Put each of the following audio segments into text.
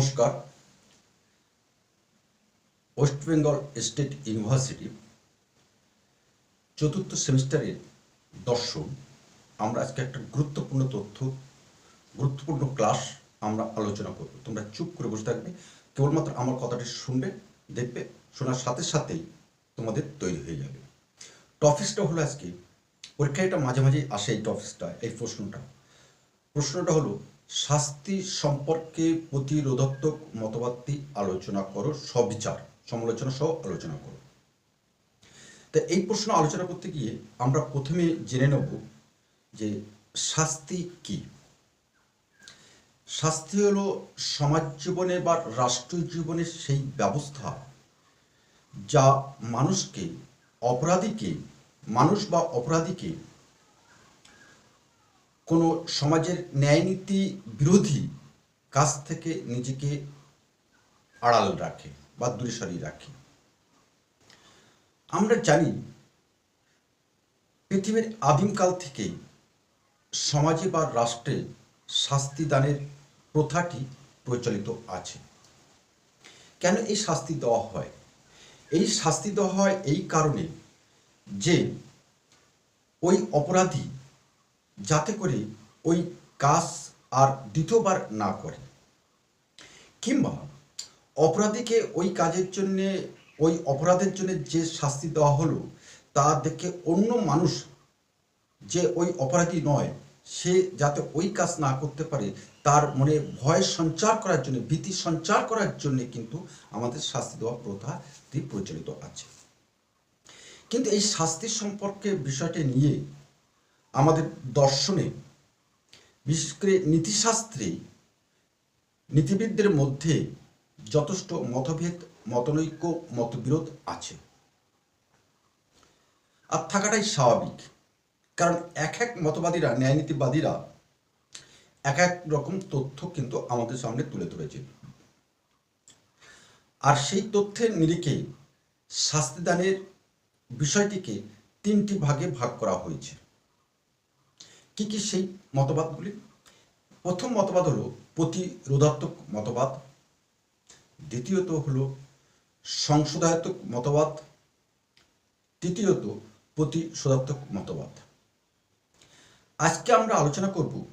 নমস্কার। West Bengal state university চতুর্থ সেমিস্টারের দর্শন। আমরা আজকে একটা গুরুত্বপূর্ণ তথ্য, গুরুত্বপূর্ণ ক্লাস আমরা আলোচনা করব। তোমরা চুপ করে বসে থাকবে, কেবলমাত্র আমার কথাটি শুনবে, দেখবে, শোনার সাথে সাথেই তোমাদের তৈরি হয়ে যাবে। টপিকসটা হলো আজকে, পরীক্ষায় এটা মাঝে মাঝে আসে এই টপিকসটা, এই প্রশ্নটা। প্রশ্নটা হলো, শাস্তি সম্পর্কে প্রতিরোধাত্মক মতবাদটি আলোচনা করো, সবিচার, সমালোচনা সহ আলোচনা করো। তা এই প্রশ্ন আলোচনা করতে গিয়ে আমরা প্রথমে জেনে নেব যে শাস্তি কি। শাস্তি হলো সমাজ জীবনে বা রাষ্ট্রীয় জীবনের সেই ব্যবস্থা যা মানুষকে অপরাধীকে, মানুষ বা অপরাধীকে কোনো সমাজের ন্যায়নীতি বিরোধী কাজ থেকে নিজেকে আড়াল রাখে বা দূরে সরিয়ে রাখে। আমরা জানি পৃথিবীর আদিমকাল থেকেই সমাজে বা রাষ্ট্রে শাস্তি দানের প্রথাটি প্রচলিত আছে। কেন এই শাস্তি দেওয়া হয়? এই শাস্তি দেওয়া হয় এই কারণে যে ওই অপরাধী যাতে করে ওই কাজ আর দ্বিতীয়বার না করে। কিংবা অপরাধীকে ওই কাজের জন্যে, ওই অপরাধের জন্য যে শাস্তি দেওয়া হলো, তা দেখে অন্য মানুষ যে ওই অপরাধী নয়, সে যাতে ওই কাজ না করতে পারে, তার মনে ভয় সঞ্চার করার জন্য, ভীতি সঞ্চার করার জন্য কিন্তু আমাদের শাস্তি দেওয়া প্রথাটি প্রচলিত আছে। কিন্তু এই শাস্তি সম্পর্কে বিষয়টি নিয়ে আমাদের দর্শনে, বিশেষ করে নীতিশাস্ত্রে, নীতিবিদদের মধ্যে যথেষ্ট মতভেদ, মতনৈক্য, মতবিরোধ আছে। আর থাকাটাই স্বাভাবিক, কারণ এক এক মতবাদীরা, ন্যায়নীতিবাদীরা এক এক রকম তথ্য কিন্তু আমাদের সামনে তুলে ধরেছে। আর সেই তথ্যের নিরিখে শাস্তিদানের বিষয়টিকে তিনটি ভাগে ভাগ করা হয়েছে। কি কি সেই মতবাদগুলি? প্রথম মতবাদ হলো প্রতিরোধাত্মক মতবাদ। দ্বিতীয়ত হলো সংশোধাত্মক মতবাদ। তৃতীয়ত প্রতিশোধাত্মক মতবাদ। আজকে আমরা আলোচনা করব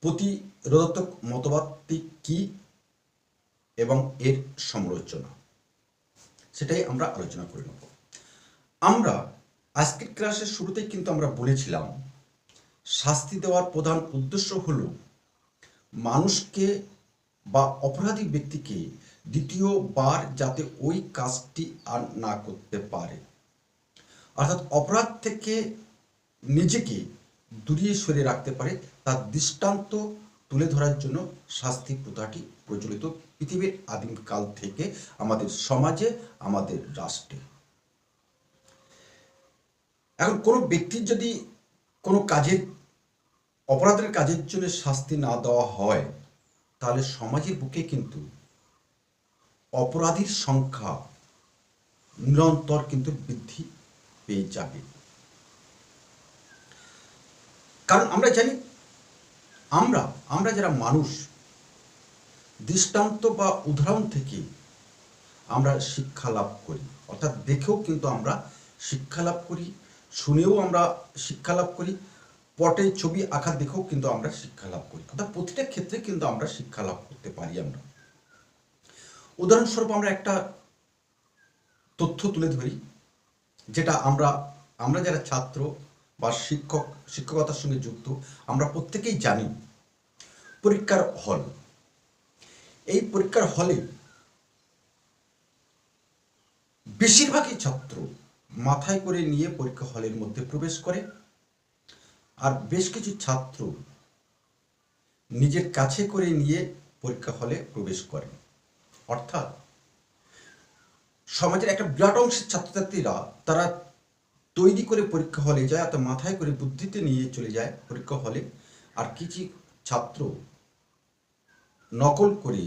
প্রতিরোধাত্মক মতবাদটি কি এবং এর সমালোচনা। সেটাই আমরা আলোচনা করে নেব। আমরা আজকের ক্লাসের শুরুতেই কিন্তু আমরা বলেছিলাম শাস্তি দেওয়ার প্রধান উদ্দেশ্য হল মানুষকে বা অপরাধী ব্যক্তিকে দ্বিতীয়বার যাতে ওই কাজটি আর না করতে পারে। অর্থাৎ অপরাধ থেকে নিজেকে দূরিয়ে সরে রাখতে পারে, তার দৃষ্টান্ত তুলে ধরার জন্য শাস্তি প্রথাটি প্রচলিত পৃথিবীর আদিমকাল থেকে আমাদের সমাজে, আমাদের রাষ্ট্রে। এখন কোনো ব্যক্তির যদি কোনো কাজের অপরাধের কাজের জন্য শাস্তি না দেওয়া হয়, তাহলে সমাজের বুকে কিন্তু অপরাধীর সংখ্যা নিরন্তর কিন্তু বৃদ্ধি পেয়ে যাবে। কারণ আমরা জানি, আমরা আমরা যারা মানুষ, দৃষ্টান্ত বা উদাহরণ থেকে আমরা শিক্ষা লাভ করি। অর্থাৎ দেখেও কিন্তু আমরা শিক্ষা লাভ করি, শুনেও আমরা শিক্ষা লাভ করি পটে ছবি আঁকা দেখেও কিন্তু আমরা শিক্ষা লাভ করি। অর্থাৎ প্রতিটা ক্ষেত্রে কিন্তু আমরা শিক্ষা লাভ করতে পারি আমরা। উদাহরণস্বরূপ আমরা একটা তথ্য তুলে ধরি, যেটা আমরা আমরা যারা ছাত্র বা শিক্ষক, শিক্ষকতার সঙ্গে যুক্ত, আমরা প্রত্যেকেই জানি, পরীক্ষার হল। এই পরীক্ষার হলে বেশিরভাগই ছাত্র মাথায় করে নিয়ে পরীক্ষা হলের মধ্যে প্রবেশ করে। আর বেশ কিছু ছাত্র নিজের কাছে করে নিয়ে পরীক্ষা হলে প্রবেশ করে অর্থাৎ সমাজের একটা বিরাট অংশের ছাত্রছাত্রীরা তারা তৈরি করে পরীক্ষা হলে যায়, অর্থাৎ মাথায় করে বুদ্ধিতে নিয়ে চলে যায় পরীক্ষা হলে। আর কিছু ছাত্র নকল করে,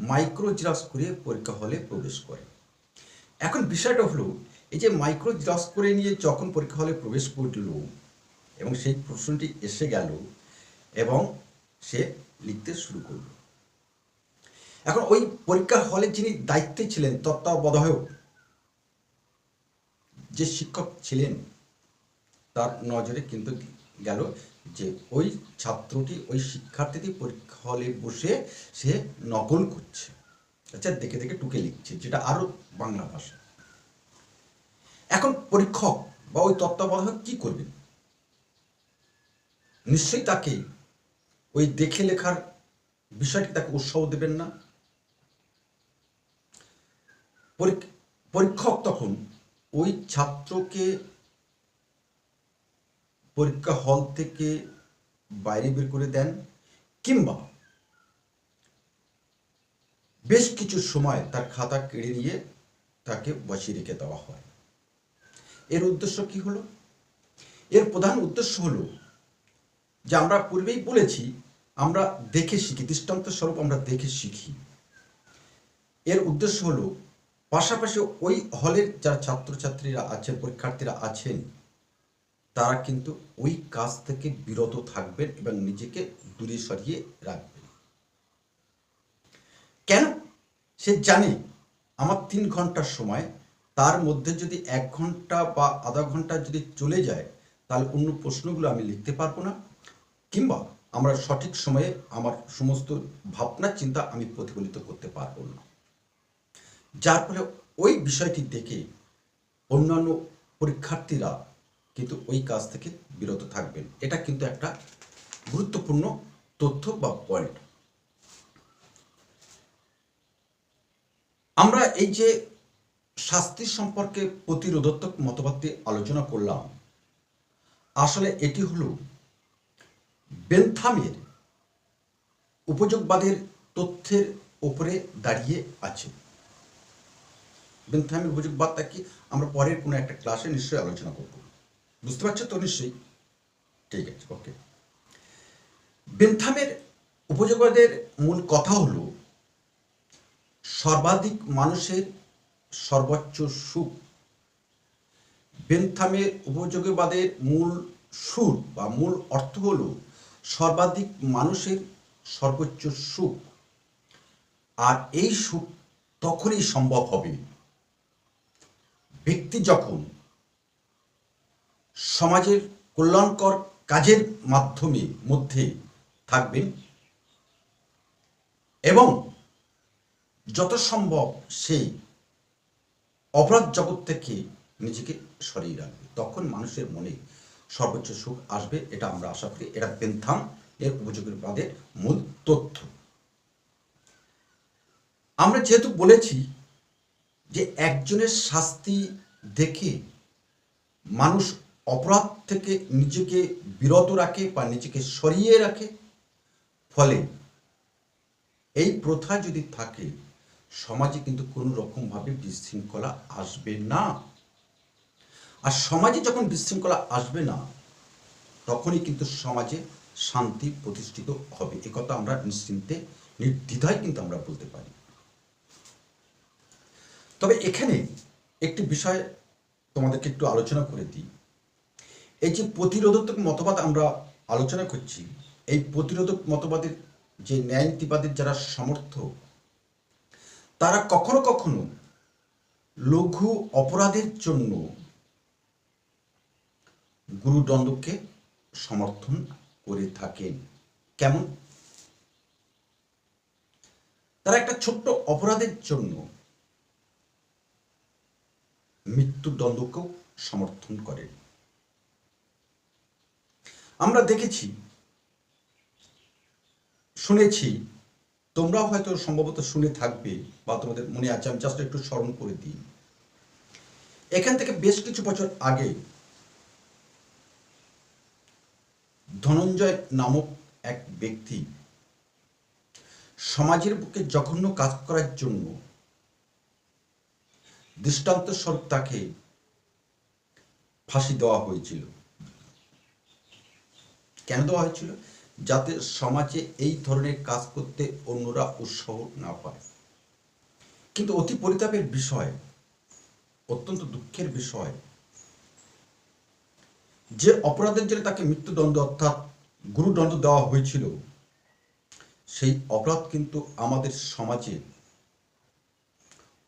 মাইক্রো জিরাক্স করে পরীক্ষা হলে প্রবেশ করে। এখন বিষয়টা হলো, এই যে মাইক্রো জিরাক্স করে নিয়ে যখন পরীক্ষা হলে প্রবেশ করল এবং সেই প্রশ্নটি এসে গেল এবং সে লিখতে শুরু করল। এখন ওই পরীক্ষার হলে যিনি দায়িত্বে ছিলেন, তত্ত্বাবধায়ক যে শিক্ষক ছিলেন, তার নজরে কিন্তু গেল যে ওই ছাত্রটি, ওই শিক্ষার্থীটি পরীক্ষা হলে বসে সে নকল করছে। আচ্ছা দেখে দেখে টুকে লিখছে, যেটা আরও বাংলা ভাষা এখন পরীক্ষক বা ওই তত্ত্বাবধায়ক কি করবেন? নিশ্চয়ই তাকে ওই দেখে লেখার বিষয়টি তাকে উৎসাহ দেবেন না। পরীক- পরীক্ষক তখন ওই ছাত্রকে পরীক্ষা হল থেকে বাইরে বের করে দেন কিংবা বেশ কিছু সময় তার খাতা কেড়ে নিয়ে তাকে বসিয়ে রেখে দেওয়া হয়। এর উদ্দেশ্য কি হলো? এর প্রধান উদ্দেশ্য হলো যে আমরা পূর্বেই বলেছি, আমরা দেখে শিখি, দৃষ্টান্ত স্বরূপ আমরা দেখে শিখি। এর উদ্দেশ্য হলো, পাশাপাশি ওই হলের যারা ছাত্রছাত্রীরা আছেন, পরীক্ষার্থীরা আছেন, তারা কিন্তু ওই কাজ থেকে বিরত থাকবেন এবং নিজেকে দূরে সরিয়ে রাখবেন। কেন? সে জানে আমার তিন ঘণ্টার সময়, তার মধ্যে যদি এক ঘণ্টা বা আধা ঘণ্টা যদি চলে যায়, তাহলে অন্য প্রশ্নগুলো আমি লিখতে পারব না। কিংবা আমরা সঠিক সময়ে আমার সমস্ত ভাবনা, চিন্তা আমি প্রতিফলিত করতে পারব না। যার ফলে ওই বিষয়টি দেখে অন্যান্য পরীক্ষার্থীরা কিন্তু ওই কাজ থেকে বিরত থাকবেন। এটা কিন্তু একটা গুরুত্বপূর্ণ তথ্য বা পয়েন্ট আমরা এই যে শাস্তি সম্পর্কে প্রতিরোধাত্মক মতবাদটি আলোচনা করলাম, আসলে এটি হলো বেনথামের উপযোগবাদের তথ্যের উপরে দাঁড়িয়ে আছে। বেনথামের উপযোগবাদটা কি? আমরা পরের কোনো একটা ক্লাসে নিশ্চয়ই আলোচনা করব। বুঝতে পারছ তো নিশ্চয়ই? ঠিক আছে, ওকে। বেনথামের উপযোগবাদের মূল কথা হলো, সর্বাধিক মানুষের সর্বোচ্চ সুখ। বেনথামের উপযোগবাদের মূল সুর বা মূল অর্থ হল সর্বাধিক মানুষের সর্বোচ্চ সুখ। আর এই সুখ তখনই সম্ভব হবে। ব্যক্তি যখন সমাজের কল্যাণকর কাজের মাধ্যমে মধ্যে থাকবেন এবং যত সম্ভব সেই অপরাধ জগৎ থেকে নিজেকে সরিয়ে রাখবে তখন মানুষের মনে সর্বোচ্চ সুখ আসবে, এটা আমরা আশা করি। এটা বেন্থাম এর উপযোগের বাদের মূল তথ্য। আমরা যেহেতু বলেছি যে একজনের শাস্তি দেখে মানুষ অপরাধ থেকে নিজেকে বিরত রাখে বা নিজেকে সরিয়ে রাখে, ফলে এই প্রথা যদি থাকে, সমাজে কিন্তু কোনো রকমভাবে বিশৃঙ্খলা আসবে না। আর সমাজে যখন বিশৃঙ্খলা আসবে না, তখনই কিন্তু সমাজে শান্তি প্রতিষ্ঠিত হবে। এ কথা আমরা নিশ্চিন্তে, নির্দ্বিধায় কিন্তু আমরা বলতে পারি। তবে এখানে একটি বিষয় তোমাদেরকে একটু আলোচনা করে দিই। এই যে প্রতিরোধক মতবাদ আমরা আলোচনা করছি, এই প্রতিরোধক মতবাদের যে ন্যায়নীতিবাদের যারা সমর্থক, তারা কখনো কখনো লঘু অপরাধের জন্য গুরুদণ্ডকে সমর্থন করে থাকেন। কেমন? তারা একটা ছোট্ট অপরাধের জন্য মৃত্যুদণ্ডকেও সমর্থন করেন। আমরা দেখেছি, শুনেছি, তোমরাও হয়তো সম্ভবত শুনে থাকবে বা তোমাদের মনে আছে, আমি জাস্ট একটু স্মরণ করে দিই। এখান থেকে বেশ কিছু বছর আগে ধনঞ্জয় নামক এক ব্যক্তি সমাজের বুকে জঘন্য কাজ করার জন্য দৃষ্টান্ত স্বরূপ তাকে ফাঁসি দেওয়া হয়েছিল। কেন দেওয়া হয়েছিল? যাতে সমাজে এই ধরনের কাজ করতে অন্যরা উৎসাহ না পায়। কিন্তু অতি পরিতাপের বিষয়, অত্যন্ত দুঃখের বিষয় যে অপরাধের জন্য তাকে মৃত্যুদণ্ড অর্থাৎ গুরুদণ্ড দেওয়া হয়েছিল, সেই অপরাধ কিন্তু আমাদের সমাজে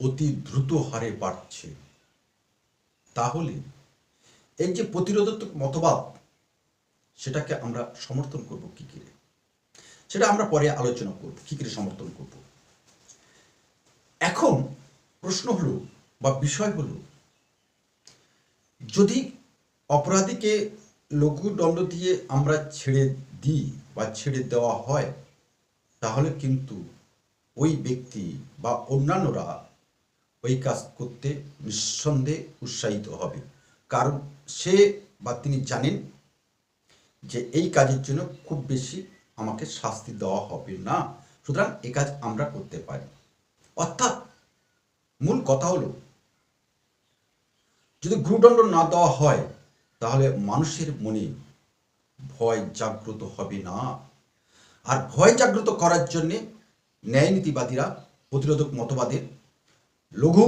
অতি দ্রুত হারে বাড়ছে। তাহলে এই যে প্রতিরোধাত্মক মতবাদ, সেটাকে আমরা সমর্থন করব কি করে? সেটা আমরা পরে আলোচনা করব, কি করে সমর্থন করব? এখন প্রশ্ন হলো বা বিষয় হলো, যদি অপরাধীকে লঘু দণ্ড দিয়ে আমরা ছেড়ে দিই বা ছেড়ে দেওয়া হয়, তাহলে কিন্তু ওই ব্যক্তি বা অন্যান্যরা ওই কাজ করতে নিঃসন্দেহে উৎসাহিত হবে। কারণ সে বা তিনি জানেন যে এই কাজের জন্য খুব বেশি আমাকে শাস্তি দেওয়া হবে না। সুতরাং এ কাজ আমরা করতে পারি। অর্থাৎ মূল কথা হলো, যদি গুরুদণ্ড না দেওয়া হয় তাহলে মানুষের মনে ভয় জাগ্রত হবে না। আর ভয় জাগ্রত করার জন্যে ন্যায় নীতিবাদীরা, প্রতিরোধক মতবাদের, লঘু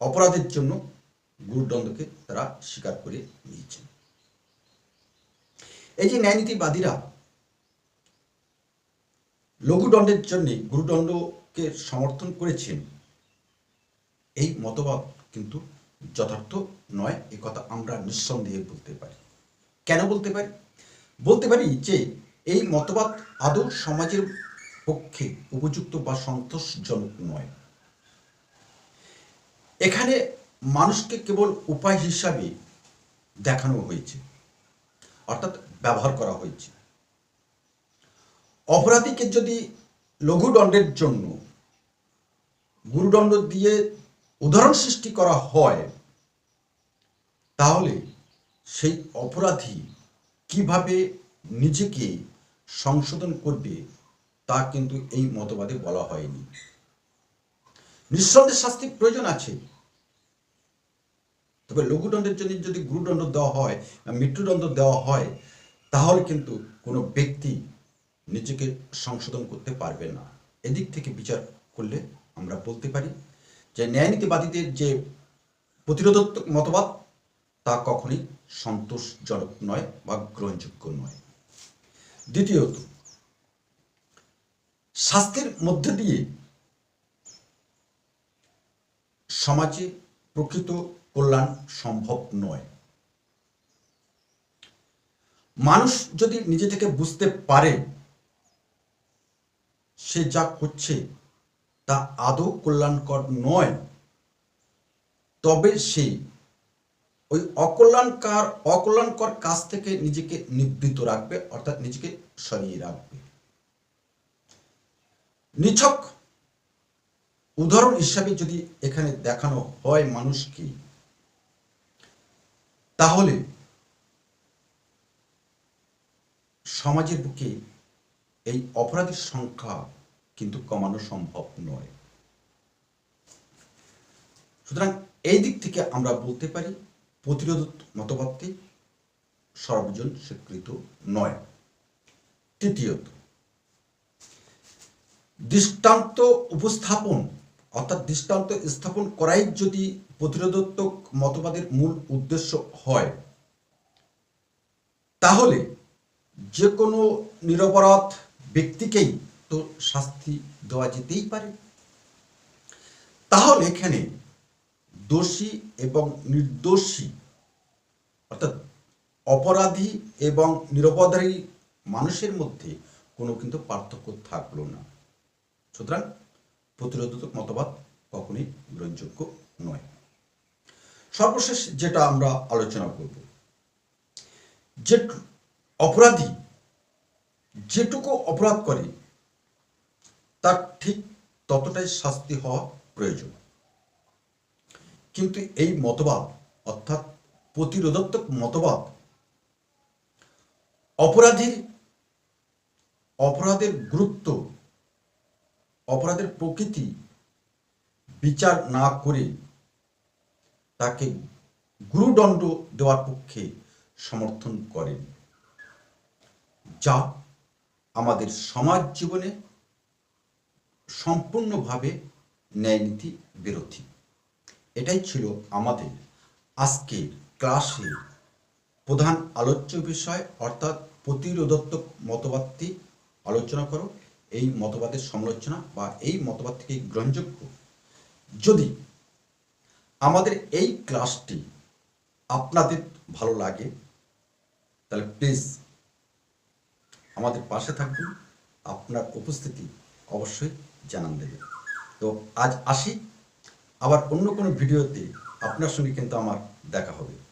অপরাধের জন্য গুরুদণ্ডকে তারা স্বীকার করে নিয়েছেন। এই যে ন্যায়নীতিবাদীরা লঘুদণ্ডের জন্য গুরুদণ্ডকে সমর্থন করেছেন, এই মতবাদ কিন্তু যথার্থ নয়, এ কথা আমরা নিঃসন্দেহে বলতে পারি। কেন বলতে পারি? বলতে পারি যে এই মতবাদ আদৌ সমাজের পক্ষে উপযুক্ত বা সন্তোষজনক নয়। এখানে মানুষকে কেবল উপায় হিসাবে দেখানো হয়েছে, অর্থাৎ ব্যবহার করা হয়েছে। অপরাধীকে যদি লঘুদণ্ডের জন্য, গুরুদণ্ড দিয়ে উদাহরণ সৃষ্টি করা হয়, তাহলে সেই অপরাধী কীভাবে নিজেকে সংশোধন করবে, তা কিন্তু এই মতবাদে বলা হয়নি। নিঃসন্দেহে শাস্তির প্রয়োজন আছে। তবে লঘুদণ্ডের জন্য যদি গুরুদণ্ড দেওয়া হয় বা মৃত্যুদণ্ড দেওয়া হয়, তাহলে কিন্তু কোনো ব্যক্তি নিজেকে সংশোধন করতে পারবে না। এদিক থেকে বিচার করলে আমরা বলতে পারি যে ন্যায়নীতিবাদীদের যে প্রতিরোধাত্মক মতবাদ, তা কখনই সন্তোষজনক নয় বা গ্রহণযোগ্য নয়। দ্বিতীয়ত, শাস্তির মধ্যে দিয়ে সমাজে প্রকৃত কল্যাণ সম্ভব নয়। মানুষ যদি নিজে থেকে বুঝতে পারে সে যা করছে তা আদৌ কল্যাণকর নয়। তবে সে ওই অকল্যাণকার, অকল্যাণকর কাজ থেকে নিজেকে নিবৃত রাখবে, অর্থাৎ নিজেকে সরিয়ে রাখবে। নিছক উদাহরণ হিসাবে যদি এখানে দেখানো হয় মানুষকে, তাহলে সমাজের বুকে এই অপরাধের সংখ্যা কিন্তু কমানো সম্ভব নয়। সুতরাং এই দিক থেকে আমরা বলতে পারি, প্রতিরোধ মতবাদটি সর্বজন স্বীকৃত নয়। তৃতীয়ত, দৃষ্টান্ত উপস্থাপন, অর্থাৎ দৃষ্টান্ত স্থাপন করাই যদি প্রতিরোধাত্মক মতবাদের মূল উদ্দেশ্য হয়, তাহলে যে কোনো নিরপরাধ ব্যক্তিকেই তো শাস্তি দেওয়া যেতেই পারে। তাহলে এখানে দোষী এবং নির্দোষী, অর্থাৎ অপরাধী এবং নিরপরাধী মানুষের মধ্যে কোনো কিন্তু পার্থক্য থাকল না। সুতরাং প্রতিরোধক মতবাদ কখনই গ্রহণযোগ্য নয়। সর্বশেষ যেটা আমরা আলোচনা করব, যে অপরাধী যেটুকু অপরাধ করে তার ঠিক ততটাই শাস্তি হওয়া প্রয়োজন। কিন্তু এই মতবাদ, অর্থাৎ প্রতিরোধাত্মক মতবাদ, অপরাধীর, অপরাধের গুরুত্ব, অপরাধের প্রকৃতি বিচার না করে তাকে গুরুদণ্ড দেওয়ার পক্ষে সমর্থন করেন। যা আমাদের সমাজ জীবনে সম্পূর্ণভাবে ন্যায়নীতি বিরোধী। এটাই ছিল আমাদের আজকের ক্লাসে প্রধান আলোচ্য বিষয়, অর্থাৎ প্রতিরোধাত্মক মতবাদটি। আলোচনা করো, এই মতবাদের সমালোচনা বা এই মতবাদ থেকে গ্রহণযোগ্য। যদি আমাদের এই ক্লাসটি আপনাদের ভালো লাগে, তাহলে প্লিজ আমাদের পাশে থাকবেন। আপনার উপস্থিতি অবশ্যই জানান দেবে। তো আজ আসি। আবার অন্য কোনো ভিডিওতে আপনার সঙ্গে কিন্তু আমার দেখা হবে।